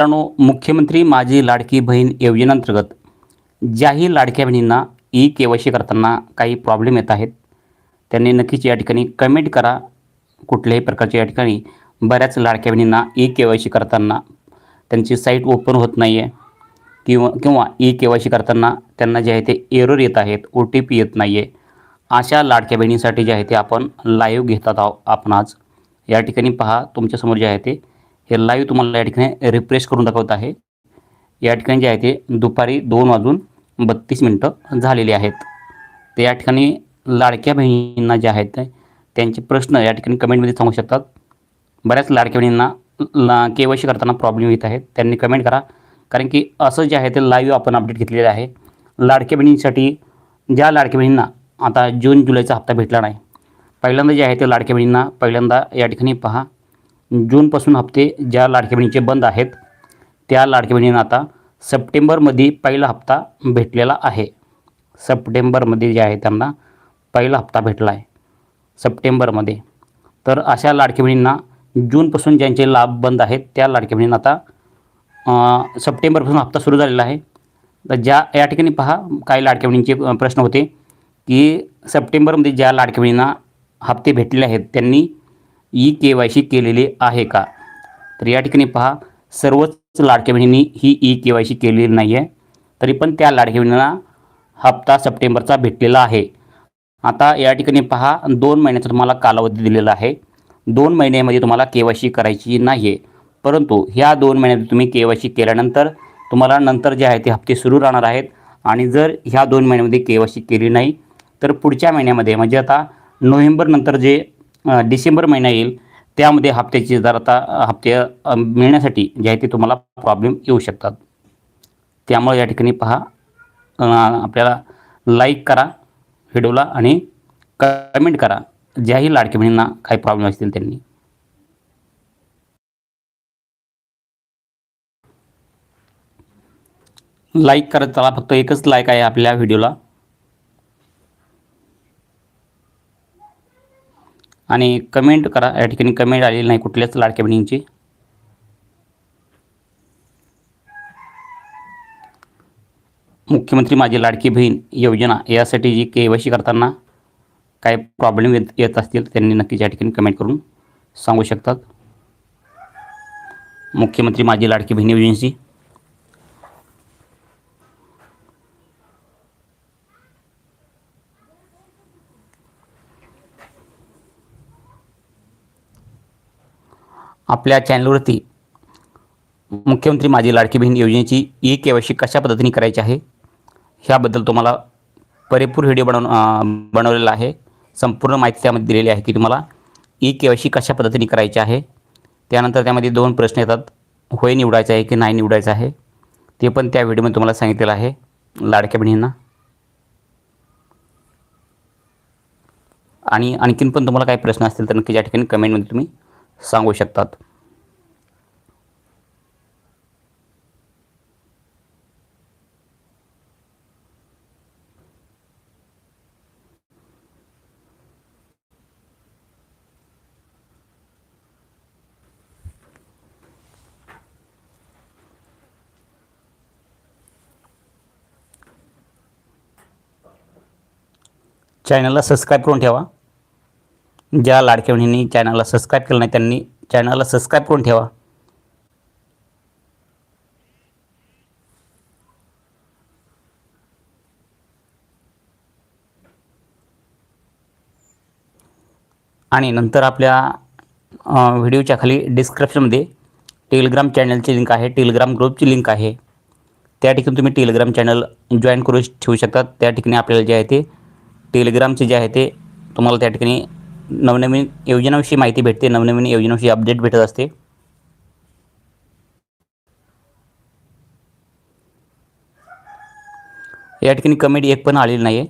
मित्रांनो मुख्यमंत्री माझी लाडकी बहीण योजनेअंतर्गत ज्याही लाडक्या बहिणींना ई के वाय सी करताना काही प्रॉब्लेम येत आहेत त्यांनी नक्कीच या ठिकाणी कमेंट करा. कुठल्याही प्रकारच्या या ठिकाणी बऱ्याच लाडक्या बहिणींना ई के वाय सी करताना त्यांची साईट ओपन होत नाही आहे किंवा किंवा ई के वाय सी करताना त्यांना जे आहे ते एरर येत आहेत ओ टी पी येत नाही आहे अशा लाडक्या बहिणींसाठी जे आहे ते आपण लाईव्ह घेतात आहो आपण आज या ठिकाणी पहा तुमच्यासमोर जे आहे ते हे लाईव्ह तुम्हाला या ठिकाणी रिफ्रेश करून दाखवत आहे. या ठिकाणी जे आहे ते दुपारी दोन वाजून बत्तीस मिनटं झालेली आहेत. तर या ठिकाणी लाडक्या बहिणींना जे आहेत ते त्यांचे प्रश्न या ठिकाणी कमेंटमध्ये सांगू शकतात. बऱ्याच लाडक्या बहिणींना ला के वाय सी करताना प्रॉब्लेम येत आहेत. त्यांनी कमेंट करा. कारण की असं जे आहे ते लाईव्ह आपण अपडेट घेतलेलं आहे. लाडक्या बहिणींसाठी ज्या लाडक्या बहिणींना आता जून जुलैचा हप्ता भेटला नाही पहिल्यांदा जे आहे ते लाडक्या बहिणींना पहिल्यांदा या ठिकाणी पहा. जूनपासून हप्ते ज्या लाडक्या बहिणीचे बंद आहेत त्या लाडक्या बहिणींना आता सप्टेंबरमध्ये पहिला हप्ता भेटलेला आहे. सप्टेंबरमध्ये जे आहे त्यांना पहिला हप्ता भेटला आहे. सप्टेंबरमध्ये. तर अशा लाडक्या बहिणींना जूनपासून ज्यांचे लाभ बंद आहेत त्या लाडक्या बहिणींना आता सप्टेंबरपासून हप्ता सुरू झालेला आहे. तर ज्या या ठिकाणी पहा काही लाडक्या बहिणींचे प्रश्न होते की सप्टेंबरमध्ये ज्या लाडक्या बहिणींना हप्ते भेटलेले आहेत त्यांनी ई के वाय सी केलेली आहे का? तर या ठिकाणी पहा सर्वच लाडक्या बहिणींनी ही ई के वाय सी केलेली नाही आहे तरी पण त्या लाडक्या बहिणींना हप्ता सप्टेंबरचा भेटलेला आहे. आता या ठिकाणी पहा दोन महिन्याचा तुम्हाला कालावधी दिलेला आहे. दोन महिन्यामध्ये तुम्हाला के वाय सी करायची नाही आहे परंतु ह्या दोन महिन्यात तुम्ही के वाय सी केल्यानंतर तुम्हाला नंतर जे आहे ते हप्ते सुरू राहणार आहेत. आणि जर ह्या दोन महिन्यामध्ये के वाय सी केली नाही तर पुढच्या महिन्यामध्ये म्हणजे आता नोव्हेंबरनंतर जे डिसेंबर महिना येईल त्यामध्ये हप्त्याची जर आता हप्ते मिळण्यासाठी जे आहे ते तुम्हाला प्रॉब्लेम येऊ शकतात. त्यामुळे या ठिकाणी पहा आपल्याला लाईक करा व्हिडिओला आणि कमेंट करा. ज्याही लाडके बहिणींना काही प्रॉब्लेम असतील त्यांनी. लाईक करत चला फक्त एकच लाईक आहे आपल्या व्हिडिओला. आणि कमेंट करा. या ठिकाणी कमेंट आलेली नाही. कुठल्याच लाडक्या बहिणींची. मुख्यमंत्री माझी लाडकी बहीण योजना. यासाठी जी के वाय सी करताना काय प्रॉब्लेम येत येत असतील त्यांनी नक्कीच या ठिकाणी कमेंट करून सांगू शकतात. मुख्यमंत्री माझी लाडकी बहीण योजनेची आपल्या चॅनलवरती मुख्यमंत्री माझी लाडकी बहीण योजनेची ई के वाय कशा पद्धतीने करायची आहे ह्याबद्दल तुम्हाला परिपूर व्हिडिओ बनव बनवलेला आहे. संपूर्ण माहिती त्यामध्ये दिलेली आहे की तुम्हाला ई के वाय कशा पद्धतीने करायची आहे त्यानंतर त्यामध्ये दोन प्रश्न येतात. होय निवडायचं आहे की नाही निवडायचं आहे ते पण त्या व्हिडिओमध्ये तुम्हाला सांगितलेलं आहे. लाडक्या बहिणींना. आणि आणखीन पण तुम्हाला काही प्रश्न असतील तर नक्की या ठिकाणी कमेंटमध्ये तुम्ही सांगू शकतात. चॅनलला सबस्क्राईब करून ठेवा. ज्या लाडक्या बहिणींनी चॅनलला सबस्क्राईब केलं नाही त्यांनी चॅनलला सबस्क्राईब करून ठेवा. आणि नंतर आपल्या व्हिडिओच्या खाली डिस्क्रिप्शनमध्ये टेलिग्राम चॅनलची लिंक आहे टेलिग्राम ग्रुपची लिंक आहे. त्या ठिकाणी तुम्ही टेलिग्राम चॅनल जॉईन करू ठेवू शकता. त्या ठिकाणी आपल्याला जे आहे ते टेलिग्रामचे जे आहे ते तुम्हाला त्या ठिकाणी नवनवीन योजनाविषयी माहिती भेटते. नवनवीन योजनाविषयी अपडेट भेटत असते. या ठिकाणी कमेंट एक पण आलेली नाही आहे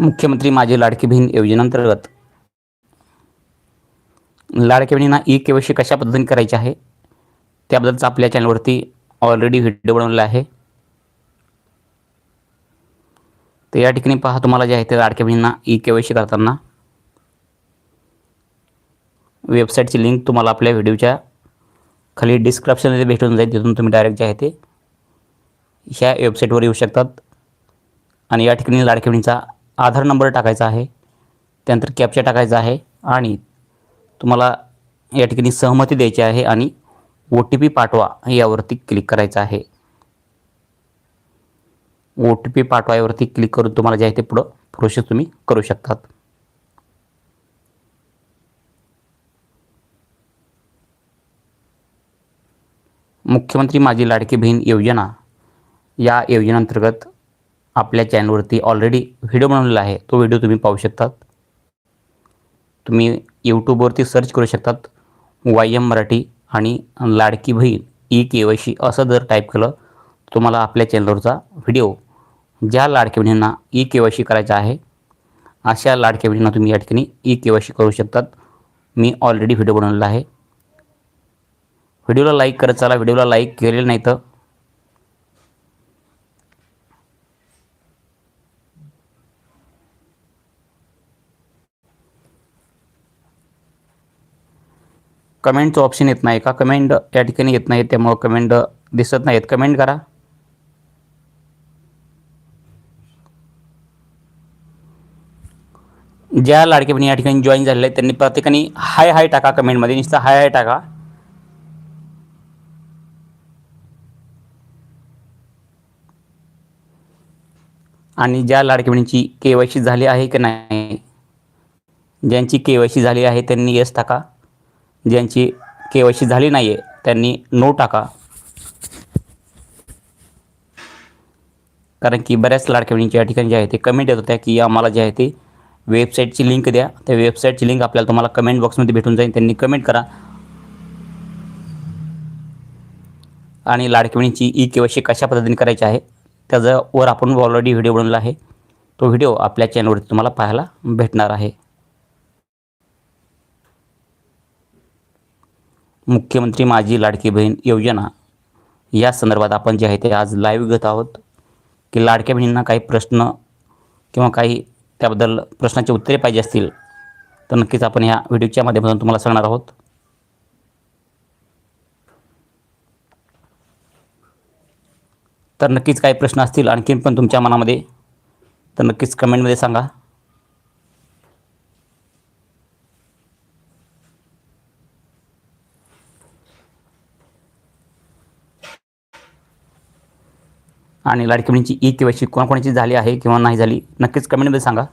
मुख्यमंत्री माझी लाडकी बहीण योजनेअंतर्गत. लाडक्या बहिणींना ई के वाय सी कशा पद्धतीने करायची आहे? त्याबद्दलचा आपल्या चॅनलवरती ऑलरेडी व्हिडिओ बनवलेला आहे. तर या ठिकाणी पहा तुम्हाला जे आहे ते लाडक्या बहिणींना ई के वाय सी करताना वेबसाईटची लिंक तुम्हाला आपल्या व्हिडिओच्या खाली डिस्क्रिप्शनमध्ये भेटून जाईल. तिथून तुम्ही डायरेक्ट जे आहे ते ह्या वेबसाईटवर येऊ शकतात. आणि या ठिकाणी लाडक्या बहिणीचा आधार नंबर टाकायचा आहे त्यानंतर कॅप्चा टाकायचा आहे आणि तुम्हाला या ठिकाणी सहमती द्यायची आहे आणि ओ टी पी पाठवा यावरती क्लिक करायचं आहे. ओ टी पी पाठवा यावरती क्लिक करून तुम्हाला जे आहे ते पुढं प्रोसेस तुम्ही करू शकतात. मुख्यमंत्री माझी लाडकी बहीण योजना या योजनेअंतर्गत आपल्या चॅनलवरती ऑलरेडी व्हिडिओ बनवलेला आहे. तो व्हिडिओ तुम्ही पाहू शकतात. तुम्ही यूट्यूबवरती सर्च करू शकतात. वाय एम मराठी आणि Ladki Bahin E K Y C असं जर टाईप केलं तुम्हाला आपल्या चॅनलवरचा व्हिडिओ ज्या लाडक्या बहिणींना ई के वाय सी करायचा आहे अशा लाडक्या बहिणींना तुम्ही या ठिकाणी ई के वाय सी करू शकतात. मी ऑलरेडी व्हिडिओ बनवलेला आहे. व्हिडिओला लाईक करत चला. व्हिडिओला लाईक केलेलं नाही तर कमेंटचं ऑप्शन येत नाही का? कमेंट या ठिकाणी येत नाही त्यामुळं कमेंट दिसत नाहीत. कमेंट करा. ज्या लाडके बहिणी या ठिकाणी जॉईन झालेले आहेत त्यांनी प्रत्येकाने हाय हाय टाका कमेंटमध्ये नुसतं हाय हाय टाका. आणि ज्या लाडके बहिणीची के झाली आहे की नाही ज्यांची के झाली आहे त्यांनी येस टाका. ज्यांची के वाय सी झाली नाही आहे त्यांनी नो टाका. कारण की बऱ्याच लाडक्या बहिणींच्या या ठिकाणी जे आहे ते कमेंट येत होत्या की आम्हाला जे आहे ते वेबसाईटची लिंक द्या. त्या वेबसाईटची लिंक आपल्याला तुम्हाला कमेंट बॉक्समध्ये भेटून जाईल. त्यांनी कमेंट करा. आणि लाडकी बहिणीची ई के वाय सी कशा पद्धतीने करायची आहे त्याच्यावर आपण ऑलरेडी व्हिडिओ बनवला आहे. तो व्हिडिओ आपल्या चॅनलवरती तुम्हाला पाहायला भेटणार आहे. मुख्यमंत्री माझी लाडकी बहीण योजना. या संदर्भात आपण जे आहे ते आज लाईव्ह घेत आहोत. की लाडक्या बहिणींना काही प्रश्न किंवा काही त्याबद्दल प्रश्नाची उत्तरे पाहिजे असतील तर नक्कीच आपण ह्या व्हिडिओच्या माध्यमातून तुम्हाला सांगणार आहोत. तर नक्कीच काही प्रश्न असतील आणखीन पण तुमच्या मनामध्ये तर नक्कीच कमेंटमध्ये सांगा. आणि लाडकी बहिणीची ई के वाय सी कोणाकोणाची झाली आहे किंवा नाही झाली नक्कीच कमेंटमध्ये सांगा.